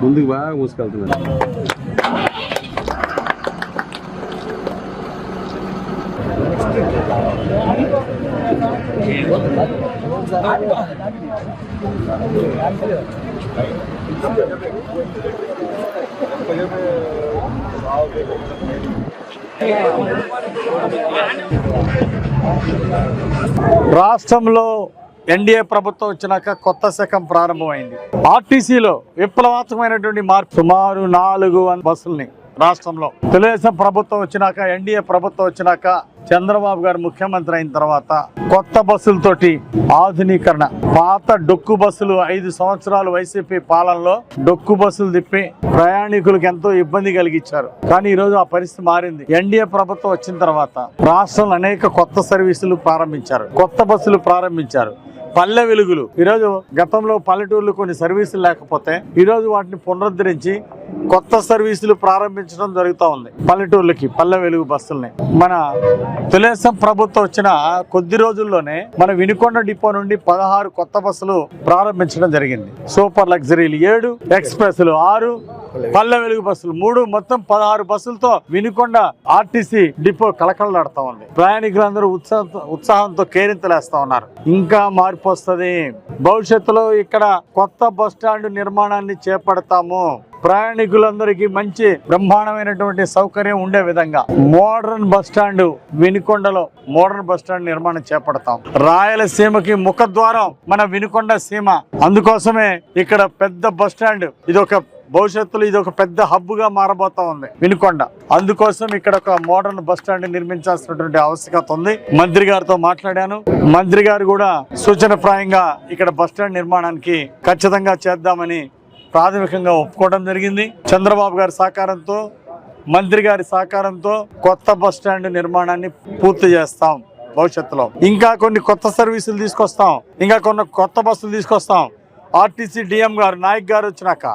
ముందుకు బాగా మూసుకెళ్తున్నారు రాష్ట్రంలో ఎన్డీఏ ప్రభుత్వం వచ్చినాక కొత్త శకం ప్రారంభమైంది. ఆర్టీసీలో విప్లవాత్మకమైనటువంటి మార్పు. సుమారు నాలుగు వంద బస్సుల్ని రాష్ట్రంలో. తెలుగుదేశం ప్రభుత్వం వచ్చినాక ఎన్డీఏ ప్రభుత్వం వచ్చినాక చంద్రబాబు గారు ముఖ్యమంత్రి అయిన తర్వాత కొత్త బస్సులతోటి ఆధునీకరణ పాత డొక్కు బస్సులు ఐదు సంవత్సరాలు వైసీపీ పాలనలో డొక్కు బస్సులు తిప్పి ప్రయాణికులకు ఎంతో ఇబ్బంది కలిగించారు. కానీ ఈరోజు ఆ పరిస్థితి మారింది. ఎన్డీఏ ప్రభుత్వం వచ్చిన తర్వాత రాష్ట్రంలో అనేక కొత్త సర్వీసులు ప్రారంభించారు. కొత్త బస్సులు ప్రారంభించారు. పల్లె వెలుగులు. ఈరోజు గతంలో పల్లెటూర్లు కొన్ని సర్వీసులు లేకపోతే ఈరోజు వాటిని పునరుద్ధరించి కొత్త సర్వీసులు ప్రారంభించడం జరుగుతూ ఉంది. పల్లెటూర్లకి పల్లె వెలుగు బస్సుల్ని. మన తెలుగుదేశం ప్రభుత్వం వచ్చిన కొద్ది రోజుల్లోనే మన వినుకొండ డిపో నుండి పదహారు కొత్త బస్సులు ప్రారంభించడం జరిగింది. సూపర్ లగ్జరీలు ఏడు ఎక్స్ప్రెస్లు ఆరు పల్లె వెలుగు బస్సులు. మూడు మొత్తం పదహారు బస్సులతో వినుకొండ ఆర్టీసీ డిపో కలకలలాడుతా ఉంది. ప్రయాణికులందరూ ఉత్సాహంతో ఉత్సాహంతో కేరింతలేస్తా ఉన్నారు. ఇంకా మార్పు వస్తుంది భవిష్యత్తులో ఇక్కడ కొత్త బస్ స్టాండ్ నిర్మాణాన్ని చేపడతాము. ప్రయాణికులందరికీ మంచి బ్రహ్మాండమైనటువంటి సౌకర్యం ఉండే విధంగా మోడర్న్ బస్ స్టాండ్ వినుకొండలో మోడర్న్ బస్ స్టాండ్ నిర్మాణం చేపడతాం. రాయలసీమకి ముఖద్వారం మన వినుకొండ సీమ. అందుకోసమే ఇక్కడ పెద్ద బస్ స్టాండ్ ఇది ఒక భవిష్యత్తులో ఇది ఒక పెద్ద హబ్గా మారబోతా ఉంది. వినుకొండ. అందుకోసం ఇక్కడ ఒక మోడర్న్ బస్ స్టాండ్ నిర్మించాల్సినటువంటి ఆవశ్యకత ఉంది. మంత్రి గారితో మాట్లాడాను. మంత్రి గారు కూడా సూచనప్రాయంగా ఇక్కడ బస్ స్టాండ్ నిర్మాణానికి ఖచ్చితంగా చేద్దామని ప్రాథమికంగా ఒప్పుకోవడం జరిగింది. చంద్రబాబు గారి సహకారంతో మంత్రి గారి సహకారంతో కొత్త బస్ స్టాండ్ నిర్మాణాన్ని పూర్తి చేస్తాం భవిష్యత్తులో. ఇంకా కొన్ని కొత్త సర్వీసులు తీసుకొస్తాం. ఇంకా కొన్ని కొత్త బస్సులు తీసుకొస్తాం. ఆర్టీసీ డిఎం గారు నాయక్ గారు వచ్చినాక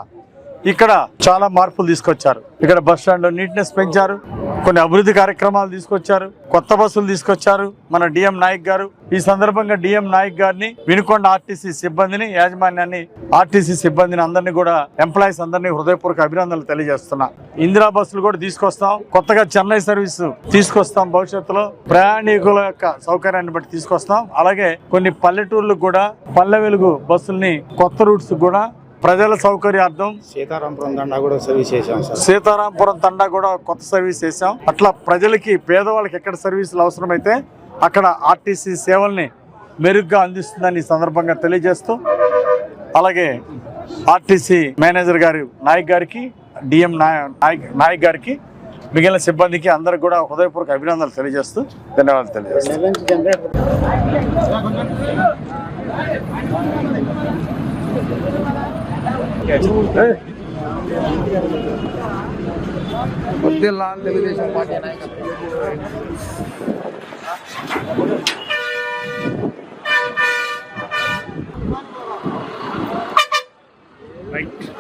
ఇక్కడ చాలా మార్పులు తీసుకొచ్చారు. ఇక్కడ బస్ స్టాండ్లో నీట్నెస్ పెంచారు. కొన్ని అభివృద్ధి కార్యక్రమాలు తీసుకొచ్చారు. కొత్త బస్సులు తీసుకొచ్చారు. మన డిఎం నాయక్ గారు. ఈ సందర్భంగా డిఎం నాయక్ గారిని వినుకొండ ఆర్టీసీ సిబ్బందిని యాజమాన్యాన్ని ఆర్టీసీ సిబ్బందిని అందరినీ కూడా ఎంప్లాయీస్ అందరినీ హృదయపూర్వక అభినందనలు తెలియజేస్తున్నా. ఇందిరా బస్సులు కూడా తీసుకొస్తాం. కొత్తగా చెన్నై సర్వీస్ తీసుకొస్తాం భవిష్యత్తులో. ప్రయాణికుల యొక్క సౌకర్యాన్ని బట్టి తీసుకొస్తాం. అలాగే కొన్ని పల్లెటూర్లకు కూడా పల్లె వెలుగు బస్సుల్ని కొత్త రూట్స్ కూడా ప్రజల సౌకర్యార్థం సీతారాంపురం దండా కూడా సర్వీస్ చేశాం సార్. సీతారాంపురం తండా కూడా కొత్త సర్వీస్ చేసాం అట్లా ప్రజలకి పేదవాళ్ళకి ఎక్కడ సర్వీసులు అవసరమైతే అక్కడ ఆర్టీసీ సేవల్ని మెరుగ్గా అందిస్తుందని ఈ సందర్భంగా తెలియజేస్తూ అలాగే ఆర్టీసీ మేనేజర్ గారి నాయక్ గారికి డిఎం నాయక్ నాయక్ గారికి మిగిలిన సిబ్బందికి అందరికి కూడా హృదయపూర్వక అభినందనలు తెలియజేస్తూ ధన్యవాదాలు తెలియజేస్తాను తెలుగుదేశం పార్టీ నాయకత్వం రైట్